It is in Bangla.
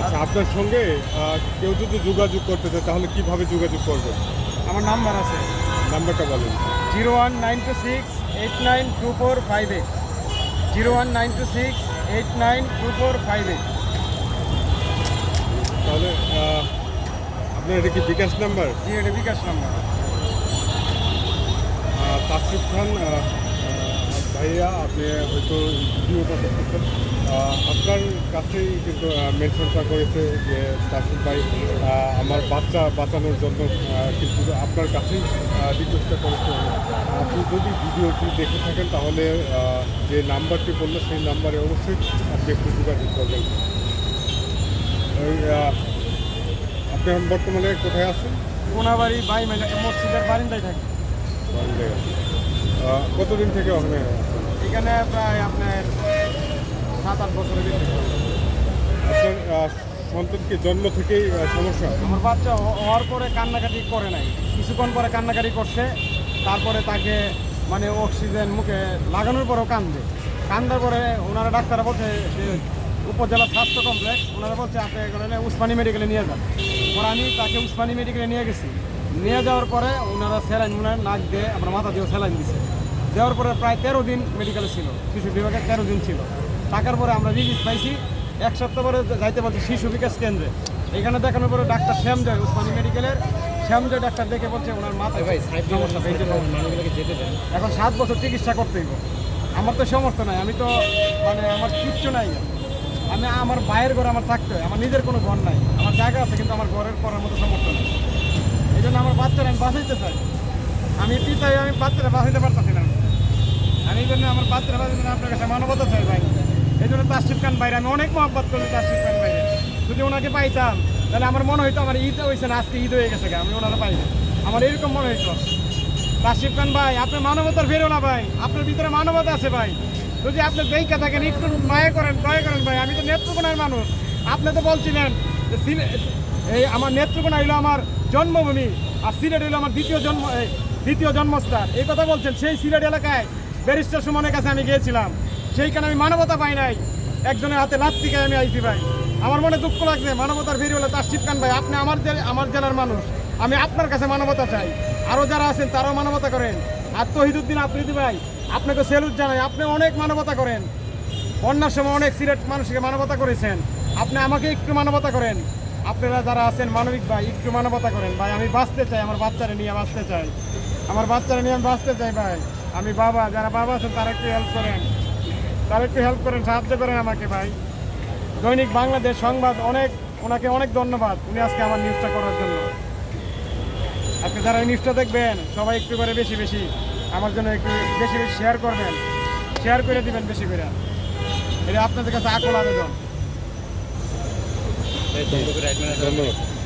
আচ্ছা আপনার সঙ্গে কেউ যদি যোগাযোগ করতে চায় তাহলে কীভাবে যোগাযোগ করবে আমার নাম্বার আছে। নাম্বারটা বলেন। Zero one nine two six eight nine two four five eight. Zero one nine two six eight nine two four five eight. তাহলে আপনার এটা কি বিকাশ নাম্বার? জি এটা বিকাশ নাম্বার। তাসিফ খান ভাইয়া আপনি হয়তো ভিডিওটা দেখতেছেন। আপনার কাছেই কিন্তু মেনশনটা করেছে যে তাসিফ ভাই আমার বাচ্চা বাঁচানোর জন্য কিন্তু আপনার কাছেই রিকোয়েস্টটা করেছে। আপনি যদি ভিডিওটি দেখে থাকেন তাহলে যে নাম্বারটি বলল সেই নাম্বারে অবশ্যই আপনি একটু যোগাযোগ করবেন। ওই আপনি এখন বর্তমানে কোথায় আছেন? কোনাবাড়ি বাই মানে মসজিদের বারিন্দায় থাকি। কতদিন থেকে ওখানে? এখানে প্রায় আপনার সাত আট বছরের বেশি আপনার জন্ম থেকেই সমস্যা? আমার বাচ্চা হওয়ার পরে কান্নাকাটি করে নাই। কিছুক্ষণ পরে কান্নাকাটি করছে তারপরে তাকে মানে অক্সিজেন মুখে লাগানোর পরেও কান্দে। কান্দার পরে ওনারা ডাক্তাররা বলছে যে উপজেলা স্বাস্থ্য কমপ্লেক্স ওনারা বলছে আপনি এখানে উসমানী মেডিকেলে নিয়ে যান। পরে আমি তাকে উসমানী মেডিকেলে নিয়ে গেছি। নিয়ে যাওয়ার পরে ওনারা স্যালাইন ওনার নাক দিয়ে আপনার মাথা দিয়েও স্যালাইন দিছে। দেওয়ার পরে প্রায় তেরো দিন মেডিকেলে ছিল। শিশু বিভাগে তেরো দিন ছিল। টাকার পরে আমরা রিলিজ পাইছি। এক সপ্তাহ পরে যাইতে বলছে শিশু বিকাশ কেন্দ্রে। এখানে দেখানোর পরে ডাক্তার শ্যামজয় উসমানী মেডিকেলের শ্যামজয় ডাক্তার দেখে বলছে ওনার মাথায় সমস্যা পেয়েছে এখন সাত বছর চিকিৎসা করতেই হবে। আমার তো সমর্থ নাই। আমি তো মানে আমার কিচ্ছু নাই। আমি আমার ভাইয়ের ঘরে আমার থাকতে হয়। আমার নিজের কোনো ঘর নাই। আমার জায়গা আছে কিন্তু আমার ঘরের করার মতো সমর্থ নেই। এই জন্য আমার বাচ্চারা আমি বাঁচাইতে চাই। আমি পিতাই আমি বাচ্চারা বাঁচাইতে পারতেছি না। আমি এই জন্য আমার না আপনার কাছে মানবতা চাই ভাই। এই জন্য তাসিফ খান বাইরে আমি অনেক মহব্বত করি তাসিফ খান বাইরে যদি ওনাকে পাইতাম, তাহলে আমার মনে হইতো আমার ঈদ হয়েছে না, আজকে ঈদ হয়ে গেছে আমি ওনারা পাই আমার এরকম মনে হইতো। রাশিদ খান ভাই, আপনি মানবতার ফেরো না ভাই, আপনার ভিতরে মানবতা আছে ভাই। যদি আপনি দেখা থাকেন, একটু মায়া করেন, দয়া করেন ভাই, আমি তো নেত্রকোনার মানুষ। আপনি তো বলছিলেন যে এই আমার নেত্রকোনা হইল আমার জন্মভূমি, আর সিলেট হইল আমার দ্বিতীয় জন্ম দ্বিতীয় জন্মস্থান। এই কথা বলছেন সেই সিলেট এলাকায়। ব্যারিস্টার সুমনের কাছে আমি গিয়েছিলাম। সেইখানে আমি মানবতা পাই নাই। একজনের হাতে লাত্তি খেয়ে আমি আইছি ভাই। আমার মনে দুঃখ লাগছে, মানবতার ভিড় হলো তার খান ভাই, আপনি আমার আমার জেলার মানুষ। আমি আপনার কাছে মানবতা চাই। আরও যারা আছেন তারাও মানবতা করেন। আর তহিদুদ্দিন আফ্রিদি ভাই, আপনাকে সেলুট জানাই, আপনি অনেক মানবতা করেন। বন্যার সময় অনেক সিলেট মানুষকে মানবতা করেছেন। আপনি আমাকে একটু মানবতা করেন। আপনারা যারা আছেন, মানবিক ভাই, একটু মানবতা করেন। ভাই, আমি বাঁচতে চাই, আমার বাচ্চারা নিয়ে বাঁচতে চাই। আমার বাচ্চারা নিয়ে আমি বাঁচতে চাই, ভাই। আমি বাবা, যারা বাবা আছেন, তারা একটু হেল্প করেন। তারা একটু হেল্প করেন, সাহায্য করেন আমাকে ভাই। দৈনিক বাংলাদেশ সংবাদ, অনেক, ওনাকে অনেক ধন্যবাদ। উনি আজকে আমার নিউজটা করার জন্য। আপনি যারা এই নিউজটা দেখবেন, সবাই একটু করে বেশি বেশি, আমার জন্য একটু বেশি বেশি শেয়ার করবেন। শেয়ার করে দিবেন বেশি করে। এটা আপনাদের কাছে আকল আবেদন। ধন্যবাদ।